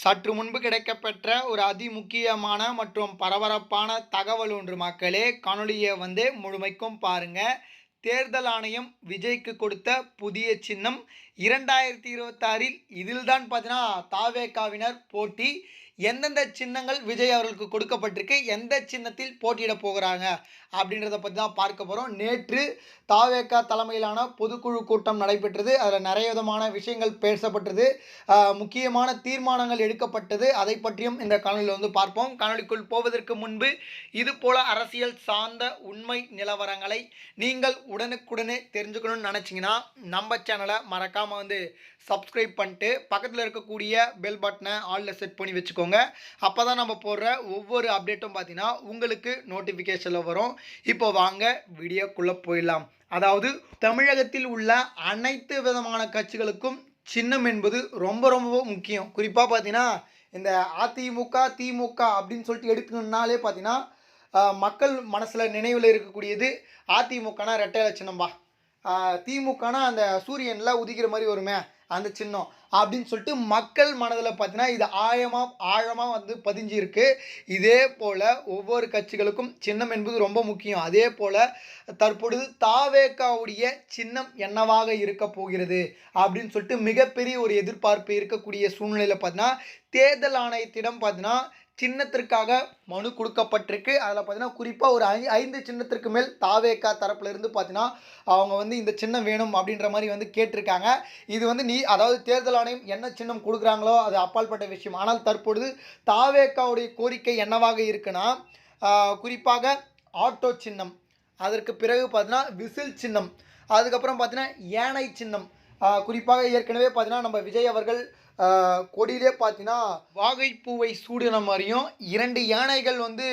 சற்று முன்பு கிடைக்கப்பெற்ற ஒரு அதிமுக்கியமான மற்றும் பரபரப்பான தகவல் ஒன்று மக்களே. காணொலியை வந்து முழுமைக்கும் பாருங்க. தேர்தல் ஆணையம் விஜய்க்கு கொடுத்த புதிய சின்னம் இரண்டாயிரத்தி இருபத்தாறில் இதில்தான் பார்த்தீங்கன்னா தாவேக்காவினர் போட்டி எந்தெந்த சின்னங்கள் விஜய் அவர்களுக்கு கொடுக்கப்பட்டிருக்கு எந்த சின்னத்தில் போட்டியிட போகிறாங்க அப்படின்றத பற்றி தான் பார்க்க போகிறோம் நேற்று தாவேகா தலைமையிலான பொதுக்குழு கூட்டம் நடைபெற்றது. அதில் நிறைய விதமான விஷயங்கள் பேசப்பட்டது. முக்கியமான தீர்மானங்கள் எடுக்கப்பட்டது. அதை பற்றியும் இந்த காணொலியில் வந்து பார்ப்போம். காணொலிக்குள் போவதற்கு முன்பு இது போல அரசியல் சார்ந்த உண்மை நிலவரங்களை நீங்கள் உடனுக்குடனே தெரிஞ்சுக்கணும்னு நினச்சிங்கன்னா நம்ம சேனலை மறக்காமல் வந்து சப்ஸ்கிரைப் பண்ணிட்டு பக்கத்தில் இருக்கக்கூடிய பெல் பட்டனை ஆலில் செட் பண்ணி வச்சுக்கோங்க. அப்போ தான் நம்ம போடுற ஒவ்வொரு அப்டேட்டும் பார்த்தீங்கன்னா உங்களுக்கு நோட்டிஃபிகேஷனில் வரும். இப்போ வாங்க வீடியோக்குள்ளே போயிடலாம். அதாவது தமிழகத்தில் உள்ள அனைத்து விதமான கட்சிகளுக்கும் சின்னம் என்பது ரொம்ப ரொம்ப முக்கியம். குறிப்பாக பார்த்தீங்கன்னா இந்த அதிமுக திமுக அப்படின்னு சொல்லிட்டு எடுக்கணுன்னாலே பார்த்தீங்கன்னா மக்கள் மனசில் நினைவில் இருக்கக்கூடியது அதிமுகனா ரெட்டை இலை திமுகனா அந்த சூரியனில் உதிக்கிற மாதிரி வருமே. அந்த சின்னம் அப்படின்னு சொல்லிட்டு மக்கள் மனதில் பார்த்தீங்கன்னா இது ஆழமாக ஆழமாக வந்து பதிஞ்சிருக்கு. இதே போல் ஒவ்வொரு கட்சிகளுக்கும் சின்னம் என்பது ரொம்ப முக்கியம். அதே போல் தற்பொழுது தாவேக்காவுடைய சின்னம் என்னவாக இருக்க போகிறது அப்படின்னு சொல்லிட்டு மிகப்பெரிய ஒரு எதிர்பார்ப்பு இருக்கக்கூடிய சூழ்நிலையில் பார்த்தீங்கன்னா தேர்தல் ஆணையத்திடம் பார்த்தீங்கன்னா சின்னத்திற்காக மனு கொடுக்கப்பட்டிருக்கு. அதில் பார்த்தீங்கன்னா குறிப்பாக ஒரு ஐ ஐந்து சின்னத்திற்கு மேல் தாவேக்கா தரப்புல இருந்து பார்த்தீங்கன்னா அவங்க வந்து இந்த சின்னம் வேணும் அப்படின்ற மாதிரி வந்து கேட்டிருக்காங்க. இது வந்து நீ அதாவது தேர்தல் ஆணையம் என்ன சின்னம் கொடுக்குறாங்களோ அது அப்பால்பட்ட விஷயம். ஆனால் தற்பொழுது தாவேக்காவுடைய கோரிக்கை என்னவாக இருக்குன்னா குறிப்பாக ஆட்டோ சின்னம். அதற்கு பிறகு பார்த்தீங்கன்னா விசில் சின்னம். அதுக்கப்புறம் பார்த்தீங்கன்னா யானை சின்னம். குறிப்பாக ஏற்கனவே பார்த்தீங்கன்னா நம்ம விஜய் அவர்கள் கொடியிலே பார்த்தீங்கன்னா வாகைப்பூவை சூடுன மாதிரியும் இரண்டு யானைகள் வந்து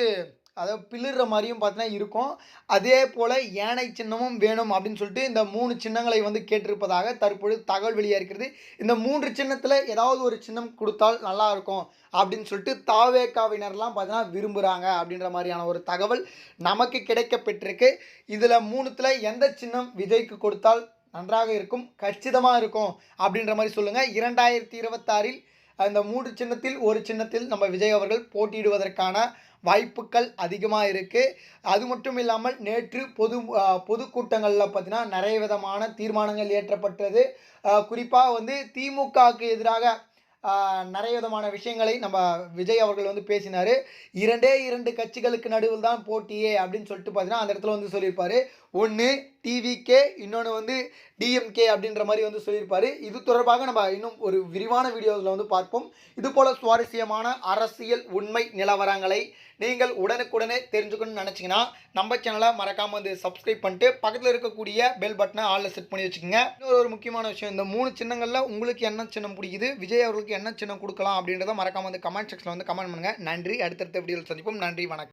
அதாவது பிளிர்ற மாதிரியும் பார்த்தீங்கன்னா இருக்கும். அதே போல் யானை சின்னமும் வேணும் அப்படின்னு சொல்லிட்டு இந்த மூணு சின்னங்களை வந்து கேட்டிருப்பதாக தற்பொழுது தகவல் வெளியாக இருக்கிறது. இந்த மூன்று சின்னத்தில் ஏதாவது ஒரு சின்னம் கொடுத்தால் நல்லா இருக்கும் அப்படின்னு சொல்லிட்டு தாவேக்காவினர்லாம் பார்த்தீங்கன்னா விரும்புகிறாங்க அப்படின்ற மாதிரியான ஒரு தகவல் நமக்கு கிடைக்கப்பெற்றிருக்கு. இதில் மூணுத்தில் எந்த சின்னம் விஜய்க்கு கொடுத்தால் நன்றாக இருக்கும் கச்சிதமாக இருக்கும் அப்படின்ற மாதிரி சொல்லுங்கள் இரண்டாயிரத்தி இருபத்தாறில் அந்த மூன்று சின்னத்தில் ஒரு சின்னத்தில் நம்ம விஜய் அவர்கள் போட்டியிடுவதற்கான வாய்ப்புகள் அதிகமாக இருக்குது அது மட்டும் இல்லாமல் நேற்று பொது பொதுக்கூட்டங்களில் பார்த்தீங்கன்னா நிறைய விதமான தீர்மானங்கள் ஏற்றப்பட்டது குறிப்பாக வந்து திமுகவுக்கு எதிராக நிறைய விதமான விஷயங்களை நம்ம விஜய் அவர்கள் வந்து பேசினார். இரண்டே இரண்டு கட்சிகளுக்கு நடுவில் தான் போட்டியே அப்படின்னு சொல்லிட்டு பார்த்தீங்கன்னா அந்த இடத்துல வந்து சொல்லியிருப்பார். ஒன்று டிவிகே இன்னொன்று வந்து டிஎம்கே அப்படின்ற மாதிரி வந்து சொல்லியிருப்பார். இது தொடர்பாக நம்ம இன்னும் ஒரு விரிவான வீடியோவில் வந்து பார்ப்போம். இது போல் சுவாரஸ்யமான அரசியல் உண்மை நிலவரங்களை நீங்கள் உடனுக்குடனே தெரிஞ்சுக்கணும்னு நினச்சிங்கன்னா நம்ம சேனலை மறக்காமல் வந்து சப்ஸ்கிரைப் பண்ணிட்டு பக்கத்தில் இருக்கக்கூடிய பெல் பட்டனை ஆளில் செட் பண்ணி வச்சுக்கோங்க. இன்னொரு ஒரு முக்கியமான விஷயம் இந்த மூணு சின்னங்களில் உங்களுக்கு என்ன சின்னம் பிடிக்குது? விஜய் அவர்களுக்கு என்ன சின்னம் கொடுக்கலாம் அப்படின்றத மறக்காமல் வந்து கமெண்ட் செக்ஷனில் வந்து கமெண்ட் பண்ணுங்கள் நன்றி. அடுத்தடுத்த வீடியோவில் சந்திப்போம். நன்றி. வணக்கம்.